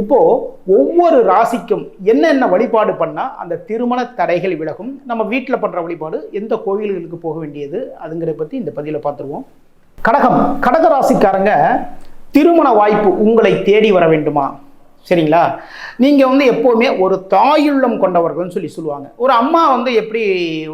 இப்போ ஒவ்வொரு ராசிக்கும் என்னென்ன வழிபாடு பண்ணால் அந்த திருமண தடைகள் விலகும்? நம்ம வீட்டில் பண்ணுற வழிபாடு எந்த கோவில்களுக்கு போக வேண்டியது? அதுங்கிறத பற்றி இந்த பதிவில் பார்த்துருவோம் கடகம். கடக ராசிக்காரங்க திருமண வாய்ப்பு உங்களை தேடி வர வேண்டுமா? சரிங்களா? நீங்கள் வந்து எப்போவுமே ஒரு தாயுள்ளம் கொண்டவர்கள்னு சொல்லி சொல்லுவாங்க. ஒரு அம்மா வந்து எப்படி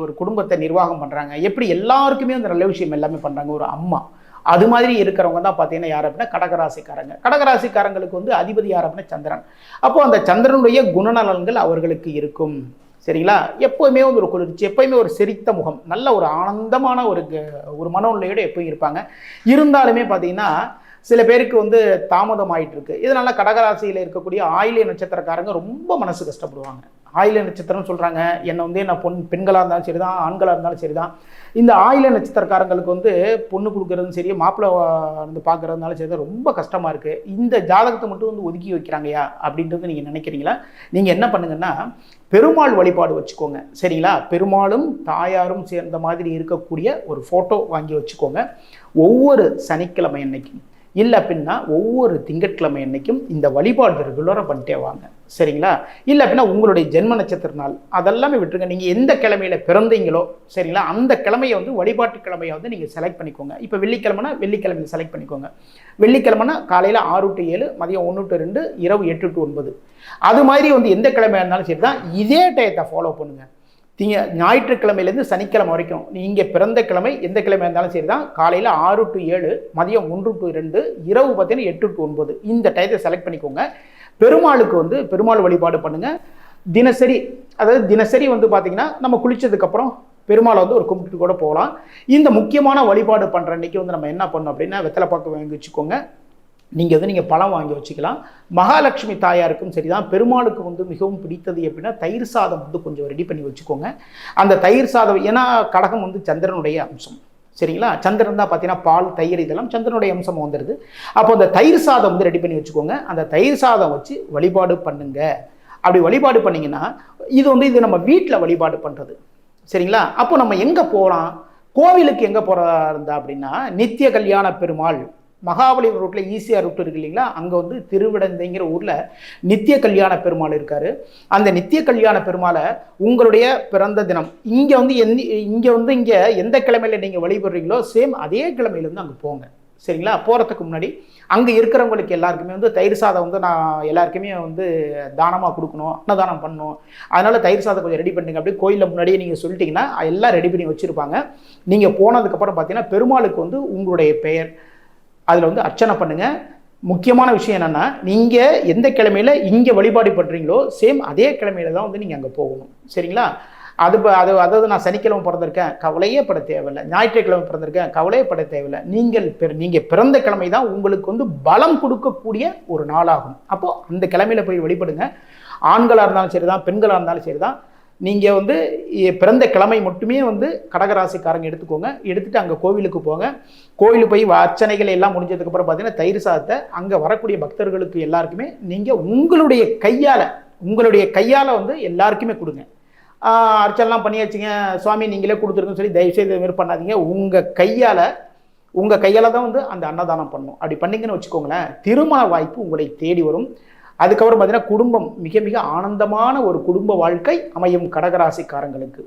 ஒரு குடும்பத்தை நிர்வாகம் பண்ணுறாங்க எப்படி எல்லாருக்குமே அந்த நல்ல விஷயம் எல்லாமே பண்ணுறாங்க ஒரு அம்மா. அது மாதிரி இருக்கிறவங்க தான் பார்த்தீங்கன்னா யார் அப்படின்னா கடகராசிக்காரங்க. கடகராசிக்காரங்களுக்கு வந்து அதிபதி யார் அப்படின்னா சந்திரன். அப்போது அந்த சந்திரனுடைய குணநலன்கள் அவர்களுக்கு இருக்கும். சரிங்களா? எப்போவுமே வந்து ஒரு குளிர்ச்சி எப்போயுமே ஒரு சிரித்த முகம் நல்ல ஒரு ஆனந்தமான ஒரு க- ஒரு மனநிலையோடு எப்பயும் இருப்பாங்க. இருந்தாலுமே பார்த்தீங்கன்னா சில பேருக்கு வந்து தாமதம் ஆயிட்டு இருக்கு இதனால கடகராசியில் இருக்கக்கூடிய ஆயிலிய நட்சத்திரக்காரங்க ரொம்ப மனசு கஷ்டப்படுவாங்க. ஆயில நட்சத்திரம்னு சொல்கிறாங்க என்னை வந்து என்ன பொன் பெண்களாக இருந்தாலும் சரி தான் ஆண்களாக இருந்தாலும் சரி தான் இந்த ஆயில நட்சத்திரக்காரங்களுக்கு வந்து பொண்ணு கொடுக்குறதும் சரி மாப்பிள்ளை வந்து பார்க்கறதுனாலும் சரி தான் ரொம்ப கஷ்டமாக இருக்குது இந்த ஜாதகத்தை மட்டும் வந்து ஒதுக்கி வைக்கிறாங்கயா அப்படின்றது நீங்கள் நினைக்கிறீங்களா? நீங்கள் என்ன பண்ணுங்கன்னா பெருமாள் வழிபாடு வச்சுக்கோங்க. சரிங்களா? பெருமாளும் தாயாரும் சேர்ந்த மாதிரி இருக்கக்கூடிய ஒரு ஃபோட்டோ வாங்கி வச்சுக்கோங்க. ஒவ்வொரு சனிக்கிழமை அன்னைக்கும் இல்லை அப்படின்னா ஒவ்வொரு திங்கட்கிழமை அன்னைக்கும் இந்த வழிபாடு ரெகுலராக பண்ணிட்டே வாங்க. சரிங்களா? இல்லை அப்படின்னா உங்களுடைய ஜென்ம நட்சத்திர நாள் அதெல்லாமே விட்டுருங்க. நீங்கள் எந்த கிழமையில பிறந்தீங்களோ சரிங்களா? அந்த கிழமையை வந்து வழிபாட்டு கிழமையை வந்து நீங்கள் செலக்ட் பண்ணிக்கோங்க. இப்போ வெள்ளிக்கிழமைனா வெள்ளிக்கிழமையை செலக்ட் பண்ணிக்கோங்க. வெள்ளிக்கிழமைனா காலையில் ஆறு டு ஏழு மதியம் ஒன்று டு ரெண்டு இரவு எட்டு டு ஒன்பது. அது மாதிரி வந்து எந்த கிழமையாக இருந்தாலும் சரி தான் இதே டயத்தை ஃபாலோ பண்ணுங்கள் திங்க ஞாயிற்றுக்கிழமையிலேருந்து சனிக்கிழமை வரைக்கும். நீங்கள் பிறந்த கிழமை எந்த கிழமை இருந்தாலும் சரி தான் காலையில் ஆறு டு ஏழு மதியம் ஒன்று டு ரெண்டு இரவு பார்த்தீங்கன்னா எட்டு டு ஒன்பது. இந்த டயத்தை செலக்ட் பண்ணிக்கோங்க. பெருமாளுக்கு வந்து பெருமாள் வழிபாடு பண்ணுங்கள் தினசரி அதாவது தினசரி வந்து பார்த்திங்கன்னா நம்ம குளிச்சதுக்கப்புறம் பெருமாளை வந்து ஒரு கும்பிட்டு கூட போகலாம். இந்த முக்கியமான வழிபாடு பண்ணுற அன்னைக்கு வந்து நம்ம என்ன பண்ணோம் அப்படின்னா வெத்தலை பார்க்க வச்சுக்கோங்க. நீங்கள் வந்து நீங்கள் பழம் வாங்கி வச்சுக்கலாம். மகாலட்சுமி தாயாருக்கும் சரி தான் பெருமாளுக்கு வந்து மிகவும் பிடித்தது எப்படின்னா தயிர் சாதம் வந்து கொஞ்சம் ரெடி பண்ணி வச்சுக்கோங்க. அந்த தயிர் சாதம் ஏன்னா கடகம் வந்து சந்திரனுடைய அம்சம். சரிங்களா? சந்திரன் தான் பார்த்தீங்கன்னா பால் தயிர் இதெல்லாம் சந்திரனுடைய அம்சம் வந்துடுது அப்போ அந்த தயிர் சாதம் வந்து ரெடி பண்ணி வச்சுக்கோங்க. அந்த தயிர் சாதம் வச்சு வழிபாடு பண்ணுங்க. அப்படி வழிபாடு பண்ணிங்கன்னா இது வந்து இது நம்ம வீட்டில் வழிபாடு பண்ணுறது சரிங்களா? அப்போ நம்ம எங்கே போகலாம் கோவிலுக்கு எங்கே போகிறதா இருந்தா அப்படின்னா நித்திய கல்யாண பெருமாள் மகாபலிபுரம் ரூட்டில் ஈஸியாக ரூட் இருக்கு இல்லைங்களா? அங்கே வந்து திருவிடந்தைங்கிற ஊரில் நித்திய கல்யாண பெருமாள் இருக்கார். அந்த நித்திய கல்யாண பெருமாளை உங்களுடைய பிறந்த தினம் இங்கே வந்து எந்த இங்கே வந்து இங்கே எந்த கிழமையில நீங்கள் வழிபடுறீங்களோ சேம் அதே கிழமையிலிருந்து அங்கே போங்க. சரிங்களா? போகிறதுக்கு முன்னாடி அங்கே இருக்கிறவங்களுக்கு எல்லாருக்குமே வந்து தயிர் சாதம் வந்து நான் எல்லாருக்குமே வந்து தானமாக கொடுக்கணும் அன்னதானம் பண்ணணும். அதனால் தயிர் சாதம் கொஞ்சம் ரெடி பண்ணுங்க அப்படியே கோயிலில் முன்னாடியே நீங்கள் சொல்லிட்டீங்கன்னா எல்லாம் ரெடி பண்ணி வச்சுருப்பாங்க. நீங்கள் போனதுக்கப்புறம் பார்த்தீங்கன்னா பெருமாளுக்கு வந்து உங்களுடைய பெயர் அதில் வந்து அர்ச்சனை பண்ணுங்க. முக்கியமான விஷயம் என்னென்னா நீங்கள் எந்த கிழமையில் இங்கே வழிபாடு பண்ணுறீங்களோ சேம் அதே கிழமையில தான் வந்து நீங்கள் அங்கே போகணும். சரிங்களா? அது அது அதாவது நான் சனிக்கிழமை பிறந்திருக்கேன் கவலையே பட தேவையில்லை. ஞாயிற்றுக்கிழமை பிறந்திருக்கேன் கவலையே பட தேவையில்லை. நீங்கள் பிற- நீங்கள் பிறந்த கிழமை தான் உங்களுக்கு வந்து பலம் கொடுக்கக்கூடிய ஒரு நாளாகும். அப்போது அந்த கிழமையில் போய் வழிபடுங்க. ஆண்களாக இருந்தாலும் சரி தான் பெண்களாக இருந்தாலும் சரி தான் நீங்கள் வந்து பிறந்த கிழமை மட்டுமே வந்து கடகராசிக்காரங்க எடுத்துக்கோங்க. எடுத்துகிட்டு அங்கே கோவிலுக்கு போங்க. கோவிலுக்கு போய் அர்ச்சனைகள் எல்லாம் முடிஞ்சதுக்கப்புறம் பார்த்தீங்கன்னா தயிர் சாதத்தை அங்கே வரக்கூடிய பக்தர்களுக்கு எல்லாருக்குமே நீங்கள் உங்களுடைய கையால் உங்களுடைய கையால் வந்து எல்லாருக்குமே கொடுங்க. அர்ச்சனைலாம் பண்ணியாச்சுங்க. சுவாமி நீங்களே கொடுத்துருக்குன்னு சொல்லி தயவுசெய்து இதுமாரி பண்ணாதீங்க. உங்கள் கையால் உங்கள் கையால் தான் வந்து அந்த அன்னதானம் பண்ணணும். அப்படி பண்ணீங்கன்னு வச்சுக்கோங்களேன் திருமண வாய்ப்பு உங்களை தேடி வரும். அதுக்கப்புறம் பார்த்தீங்கன்னா குடும்பம் மிக மிக ஆனந்தமான ஒரு குடும்ப வாழ்க்கை அமையும் கடகராசிக்காரங்களுக்கு.